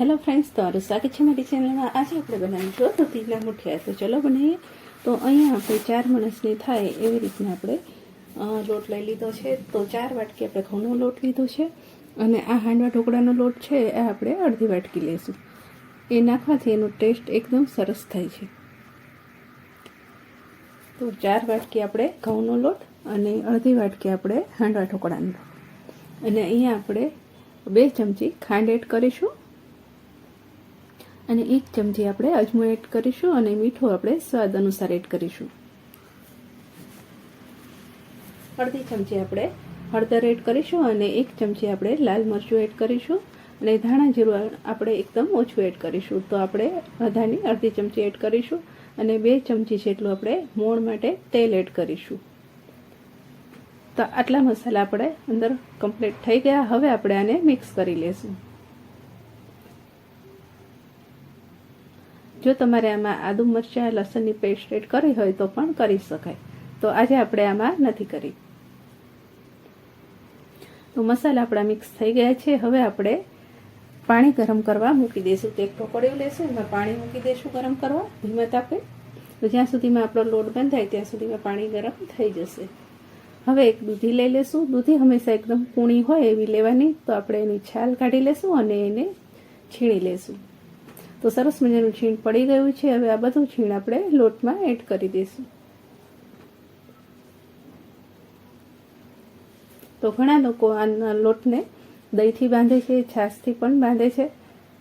Hello friends તમારું સ્વાગત છે મારી ચેનલમાં આજે આપણે બનાવીશું દૂધીના મુઠિયા. તો ચલો બનાવીએ તો અહીંયા આપણે ચાર માણસની થાય એવી રીતના આપણે લોટ લઈ લીધો છે. તો ચાર વાટકી આપણે ઘઉંનો લોટ લીધો છે અને આ હાંડવા ઢોકળાનો લોટ છે એ આપણે અડધી વાટકી લઈશું એ નાખવાથી એનો ટેસ્ટ એકદમ સરસ થાય છે. તો ચાર વાટકી આપણે ઘઉંનો લોટ અને અડધી વાટકી આપણે હાંડવા ઢોકળાનો અને અહીંયા આપણે બે ચમચી ખાંડ એડ કરીશું. અને એક ચમચી આપણે અજમો એડ કરીશું અને મીઠું આપણે સ્વાદ અનુસાર એડ કરીશું. અડધી ચમચી આપણે હળદર એડ કરીશું અને એક ચમચી આપણે લાલ મરચું એડ કરીશું અને ધાણા જીરું આપણે એકદમ ઓછું એડ કરીશું. તો આપણે અધાની અડધી ચમચી એડ કરીશું અને બે ચમચી જેટલું આપણે મોણ માટે તેલ એડ કરીશું. તો આટલા મસાલા આપણે અંદર કમ્પ્લીટ થઈ ગયા. હવે આપણે આને મિક્સ કરી લેશું. જો તમારે આમાં આદુ મરચાં, લસણની પેસ્ટ એડ કરી હોય તો પણ કરી શકાય. તો આજે આપણે આમાં નથી કરી. તો મસાલા આપણા મિક્સ થઈ ગયા છે. હવે આપણે પાણી ગરમ કરવા મૂકી દઈશું. તો એક ઢોકળિયું લેશું. એમાં પાણી મૂકી દઈશું ગરમ કરવા ધીમા તાપે. તો જ્યાં સુધીમાં આપણો લોટ બંધાય, ત્યાં સુધીમાં પાણી ગરમ થઈ જશે. હવે એક દૂધી લઈ લેશું. દૂધી હંમેશા એકદમ કૂણી હોય એવી લેવાની. તો આપણે એની છાલ કાઢી લેશું અને એને છીણી લેશું. તો સરસ મજાનું છીણ પડી ગયું છે. હવે આ બધું છીણ આપણે લોટમાં એડ કરી દઈશું. તો ઘણા લોકો આના લોટને દહીંથી બાંધે છે, છાશથી પણ બાંધે છે.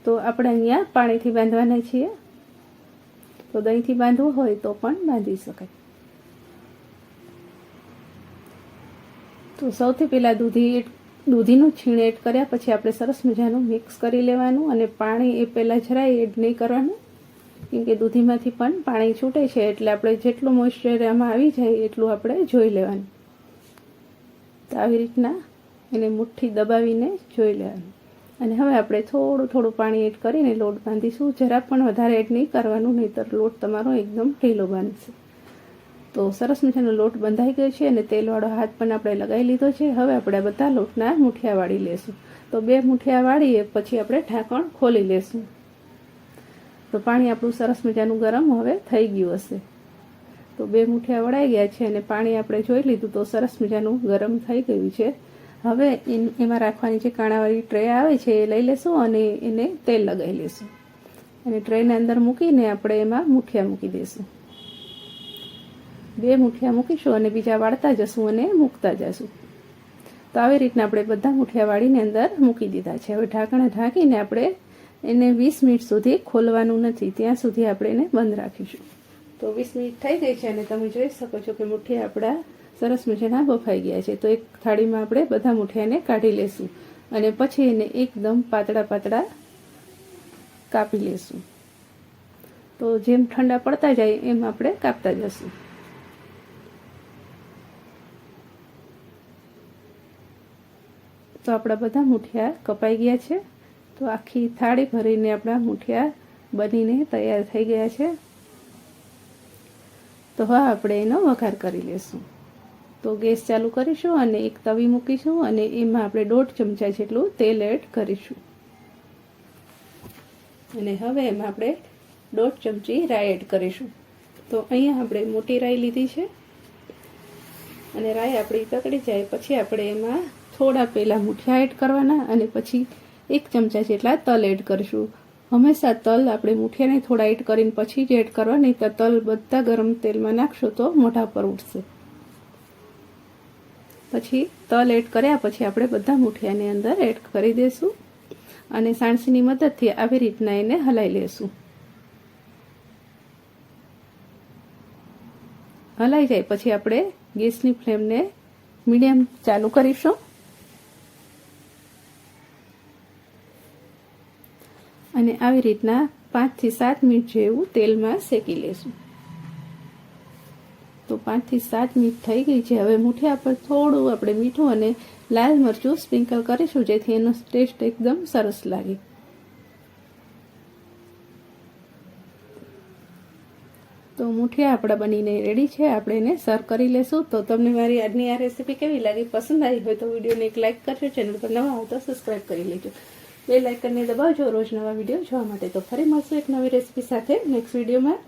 તો આપણે અહીંયા પાણીથી બાંધવાના છીએ. તો દહીંથી બાંધવું હોય તો પણ બાંધી શકાય. તો સૌથી પહેલાં દૂધી દૂધીનું છીણ એડ કર્યા પછી આપણે સરસ મજાનું મિક્સ કરી લેવાનું અને પાણી એ પહેલાં જરાય એડ નહીં કરવાનું, કેમ કે દૂધીમાંથી પણ પાણી છૂટે છે, એટલે આપણે જેટલું મોઇશ્ચર એમાં આવી જાય એટલું આપણે જોઈ લેવાનું. તો આવી રીતના એને મુઠ્ઠી દબાવીને જોઈ લેવાનું. અને હવે આપણે થોડું થોડું પાણી એડ કરીને લોટ બાંધીશું. જરા પણ વધારે એડ નહીં કરવાનું, નહીંતર લોટ તમારો એકદમ ઢીલો બાંધશે તો સરસ મજાનો લોટ બંધાઈ ગયો છે અને તેલવાળો હાથ પણ આપણે લગાવી લીધો છે. હવે આપણે બધા લોટના મુઠિયા વાળી લેશું. તો બે મુઠિયા વાળીએ પછી આપણે ઢાંકણ ખોલી લેશું. તો પાણી આપણું સરસ મજાનું ગરમ હવે થઈ ગયું હશે. તો બે મુઠિયા વળાઈ ગયા છે અને પાણી આપણે જોઈ લીધું તો સરસ મજાનું ગરમ થઈ ગયું છે. હવે એમાં રાખવાની જે કાણાવાળી ટ્રે આવે છે એ લઈ લેશું અને એને તેલ લગાવી લેશું. અને ટ્રેની અંદર મૂકીને આપણે એમાં મુઠિયા મૂકી દઈશું બે મુઠિયા મૂકીશું અને બીજા વાળતા જશું અને મૂકતા જશું. તો આવી રીતના આપણે બધા મુઠિયા વાળીને અંદર મૂકી દીધા છે. હવે ઢાંકણા ઢાંકીને આપણે એને વીસ મિનિટ સુધી ખોલવાનું નથી. ત્યાં સુધી આપણે એને બંધ રાખીશું. તો વીસ મિનિટ થઈ ગઈ છે અને તમે જોઈ શકો છો કે મુઠ્ઠી આપણા સરસ મજાના બફાઈ ગયા છે. તો એક થાળીમાં આપણે બધા મુઠિયાને કાઢી લેશું અને પછી એને એકદમ પાતળા પાતળા કાપી લેશું. તો જેમ ઠંડા પડતા જાય એમ આપણે કાપતા જશું. તો આપણા બધા મૂઠિયા કપાઈ ગયા છે. તો આખી થાળી ભરીને આપણા મુઠિયા બનીને તૈયાર થઈ ગયા છે. તો હવે આપણે એનો વઘાર કરી લેશું. તો ગેસ ચાલુ કરીશું અને એક તવી મૂકીશું અને એમાં આપણે દોઢ ચમચા જેટલું તેલ એડ કરીશું. અને હવે એમાં આપણે દોઢ ચમચી રાઈ એડ કરીશું. તો અહીંયા આપણે મોટી રાઈ લીધી છે. અને રાઈ આપણી તકડી જાય, પછી આપણે એમાં થોડા પહેલાં મુઠિયા એડ કરવાના અને પછી એક ચમચા જેટલા તલ એડ કરીશું. હંમેશા તલ આપણે મુઠિયાને થોડા એડ કરીને પછી જ એડ કરવા, નહીં તો તલ બધા ગરમ તેલમાં નાખશો તો મોઢા પર ઉઠશે પછી તલ એડ કર્યા પછી આપણે બધા મુઠિયાની અંદર એડ કરી દઈશું અને સાણસીની મદદથી આવી રીતના એને હલાવી લેશું. હલાઈ જાય પછી આપણે ગેસની ફ્લેમને મીડિયમ ચાલુ કરીશું. અને આવી રીતના પાંચથી સાત મિનિટ જેવું તેલમાં શેકી લેશું. તો પાંચથી સાત મિનિટ થઈ ગઈ છે. હવે મૂઠિયા પર થોડું આપણે મીઠું અને લાલ મરચું સ્પ્રિંકલ કરીશું, જેથી એનો ટેસ્ટ એકદમ સરસ લાગે. તો મુઠિયા આપણા બનીને રેડી છે. આપણે એને સર્વ કરી લેશું. તો તમને મારી આજની આ રેસીપી કેવી લાગી? પસંદ આવી હોય તો વિડીયોને એક લાઇક કરજો. ચેનલ પર નવા હોય તો સબસ્ક્રાઈબ કરી લેજો. બે લાઇકનને દબાવજો રોજ નવા વીડિયો જોવા માટે. તો ફરી મળશું એક નવી રેસીપી સાથે નેક્સ્ટ વિડીયોમાં.